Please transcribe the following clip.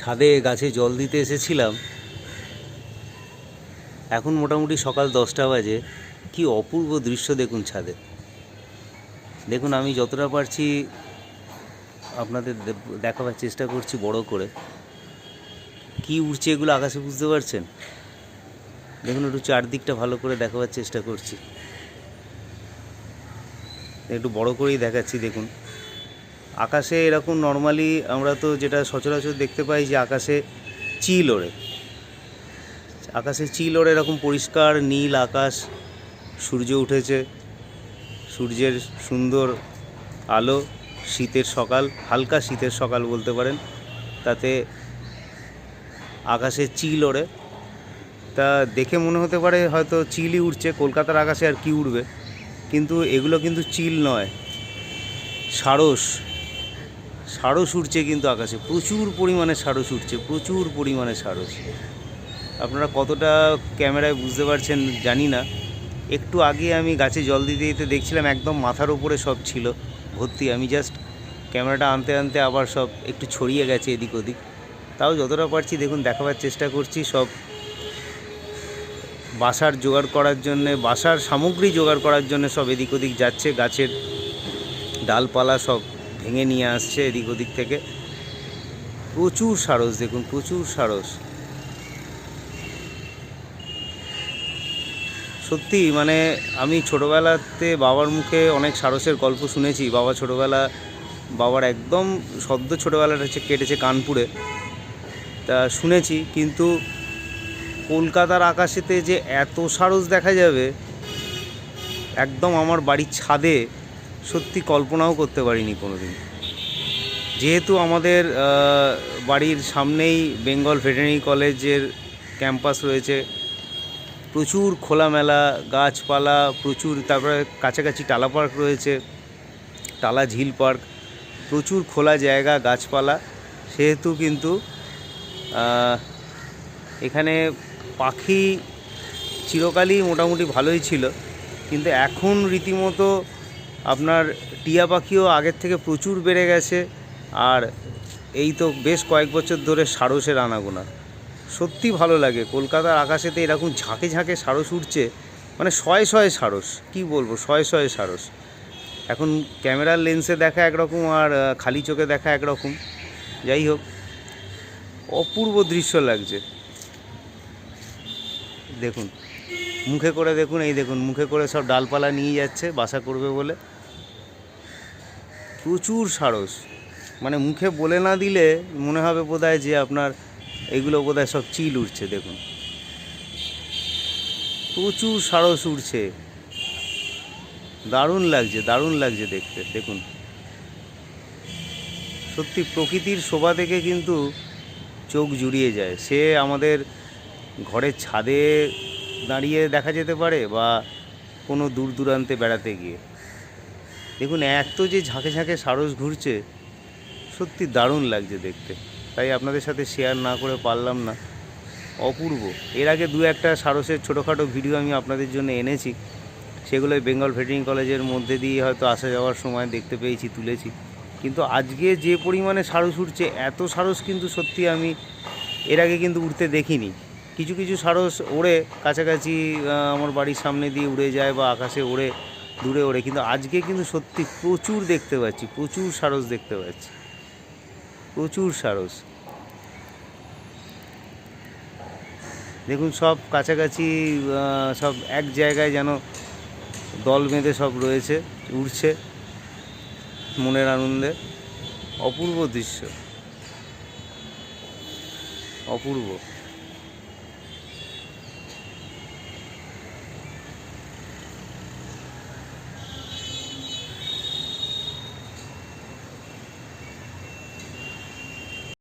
ছাদে গাছে জল দিতে এসেছিলাম। এখন মোটামুটি সকাল দশটা বাজে। কি অপূর্ব দৃশ্য দেখুন ছাদে। দেখুন, আমি যতটা পারছি আপনাদের দেখাবার চেষ্টা করছি বড় করে। কি উড়ছে এগুলো আকাশে বুঝতে পারছেন? দেখুন, একটু চারদিকটা ভালো করে দেখাবার চেষ্টা করছি। একটু বড় করেই দেখাচ্ছি, দেখুন। আকাশে এরকম নর্মালি আমরা তো যেটা সচরাচর দেখতে পাই যে আকাশে চিল ওড়ে। আকাশে চিল ওড়ে, এরকম পরিষ্কার নীল আকাশ, সূর্য উঠেছে, সূর্যের সুন্দর আলো, শীতের সকাল, হালকা শীতের সকাল বলতে পারেন, তাতে আকাশে চিল ওড়ে। তা দেখে মনে হতে পারে হয়তো চিলই উঠছে কলকাতার আকাশে আর কি উড়বে, কিন্তু এগুলো কিন্তু চিল নয়, সারস। সারস উঠছে কিন্তু আকাশে। প্রচুর পরিমাণে সারস উঠছে প্রচুর পরিমাণে সারস আপনারা কতটা ক্যামেরায় বুঝতে পারছেন জানি না। একটু আগে আমি গাছে জল দিতে দিতে দেখছিলাম একদম মাথার উপরে সব ছিল ভর্তি। আমি জাস্ট ক্যামেরাটা আনতে আনতে আবার সব একটু ছড়িয়ে গেছে এদিক ওদিক। তাও যতটা পারছি দেখুন, দেখাবার চেষ্টা করছি সব। বাসার জোগাড় করার জন্যে, বাসার সামগ্রী জোগাড় করার জন্য সব এদিক ওদিক যাচ্ছে গাছের। ডালপালা সব ভেঙে নিয়ে আসছে এদিক ওদিক থেকে। প্রচুর সারস, দেখুন, প্রচুর সারস। সত্যি মানে আমি ছোটোবেলাতে বাবার মুখে অনেক সারসের গল্প শুনেছি। বাবা ছোটোবেলা, বাবার একদম সদ্য ছোটোবেলাটা হচ্ছে কেটেছে কানপুরে। তা শুনেছি, কিন্তু কলকাতার আকাশেতে যে এত সারস দেখা যাবে, একদম আমার বাড়ির ছাদে সত্যি কল্পনাও করতে পারিনি কোনোদিন। যেহেতু আমাদের বাড়ির সামনেই বেঙ্গল ভেটেরিনারি কলেজের ক্যাম্পাস রয়েছে, প্রচুর খোলামেলা গাছপালা, প্রচুর তারপরে কাছাকাছি টালা পার্ক রয়েছে, টালা ঝিল পার্ক, প্রচুর খোলা জায়গা, গাছপালা। সেহেতু কিন্তু এখানে পাখি চিরকালই মোটামুটি ভালোই ছিল, কিন্তু এখন রীতিমতো আপনার টিয়া পাখিও আগের থেকে প্রচুর বেড়ে গেছে, আর এই তো বেশ কয়েক বছর ধরে সারসের আনাগোনা। সত্যি ভালো লাগে, কলকাতার আকাশেতে এরকম ঝাঁকে ঝাঁকে সারস উঠছে মানে শয়ে শয়ে সারস, কি বলব, শয়ে শয়ে সারস। এখন ক্যামেরার লেন্সে দেখা একরকম আর খালি চোখে দেখা একরকম। যাই হোক, অপূর্ব দৃশ্য লাগছে। দেখুন, মুখে করে দেখুন, এই দেখুন, মুখে করে সব ডালপালা নিয়ে যাচ্ছে, বাসা করবে বলে। প্রচুর সারস। মানে মুখে বলে না দিলে মনে হবে বোধহয় যে আপনার এগুলো বোধহয় সব চিল উঠছে দেখুন। প্রচুর সারস উঠছে দারুণ লাগছে দারুণ লাগছে দেখতে, দেখুন। সত্যি প্রকৃতির শোভা দেখে কিন্তু চোখ জুড়িয়ে যায়। সে আমাদের ঘরের ছাদে দাঁড়িয়ে দেখা যেতে পারে বা কোনো দূর দূরান্তে বেড়াতে গিয়ে। দেখুন, এত যে ঝাঁকে ঝাঁকে সারস ঘুরছে, সত্যি দারুণ লাগছে দেখতে। তাই আপনাদের সাথে শেয়ার না করে পারলাম না। অপূর্ব। এর আগে দু একটা সারসের ছোটোখাটো ভিডিও আমি আপনাদের জন্য এনেছি। সেগুলো বেঙ্গল ভেটেরিং কলেজের মধ্যে দিয়ে হয়তো আসা যাওয়ার সময় দেখতে পেয়েছি, তুলেছি। কিন্তু আজকে যে পরিমাণে সারস উঠছে, এত সারস কিন্তু সত্যি আমি এর আগে কিন্তু উঠতে দেখিনি। কিছু কিছু সারস ওড়ে, কাছাকাছি আমার বাড়ির সামনে দিয়ে উড়ে যায় বা আকাশে ওড়ে। দূরে ওড়ে। কিন্তু আজকে কিন্তু সত্যি প্রচুর দেখতে পাচ্ছি, প্রচুর সারস দেখতে পাচ্ছি। প্রচুর সারস। দেখুন, সব কাছাকাছি সব এক জায়গায় যেন দল বেঁধে সব রয়েছে, উড়ছে মনের আনন্দে। অপূর্ব দৃশ্য। অপূর্ব।